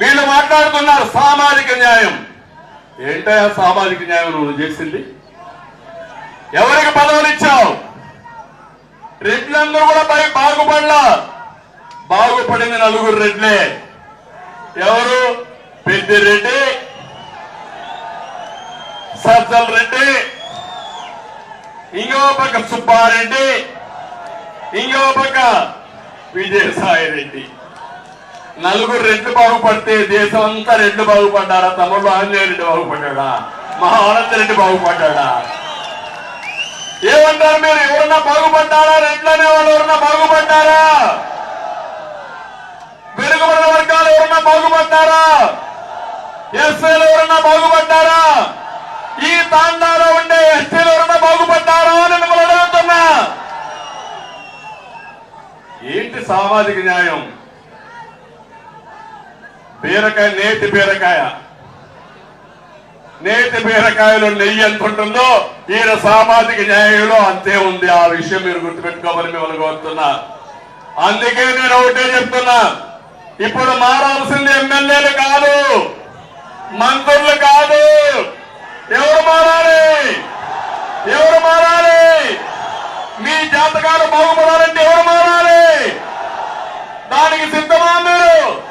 వీళ్ళు మాట్లాడుతున్నారు సామాజిక న్యాయం. ఏంటయ్యా సామాజిక న్యాయం నువ్వు చేసింది? ఎవరికి పదవులు ఇచ్చావు? రెడ్లందరూ కూడా పై బాగుపడలా. బాగుపడింది నలుగురు రెడ్లే. ఎవరు? పెద్దిరెడ్డి సజ్జల రెడ్డి ఇంకో పక్క సుబ్బారెడ్డి ఇంకో పక్క విజయసాయి రెడ్డి. నలుగురు రెడ్లు బాగుపడితే దేశం అంతా రెడ్లు బాగుపడ్డారా తమలో ఆంజనేయ రెడ్డి బాగుపడ్డా మహా రెడ్డి బాగుపడ్డా ఏమంటారు మీరు? ఎవరన్నా బాగుపడ్డారా? రెడ్లు అనే వాళ్ళు ఎవరన్నా బాగుపడ్డారా? వెనుకబడిన వర్గాలు ఎవరన్నా బాగుపడ్డారా? ఎస్ఐలు ఎవరన్నా బాగుపడ్డారా? ఈ తాండాలో ఉండే ఎస్టీలు ఎవరన్నా బాగుపడ్డారా అని మిమ్మల్ని అడుగుతున్నా. ఏంటి సామాజిక న్యాయం? బీరకాయ నేతి బీరకాయ. నేతి బీరకాయలో నెయ్యి ఎంత ఉంటుందో ఈయన సామాజిక న్యాయంలో అంతే ఉంది. ఆ విషయం మీరు గుర్తుపెట్టుకోమని మిమ్మల్ని కోరుతున్నా. అందుకే నేను ఒకటే చెప్తున్నా. ఇప్పుడు మారాల్సింది ఎమ్మెల్యేలు కాదు మంత్రులు కాదు. ఎవరు మారాలి? ఎవరు మారాలి? మీ జాతకాలు బాగుపడాలంటే ఎవరు మారాలి? దానికి సిద్ధమా మీరు సిద్ధమా మీరు?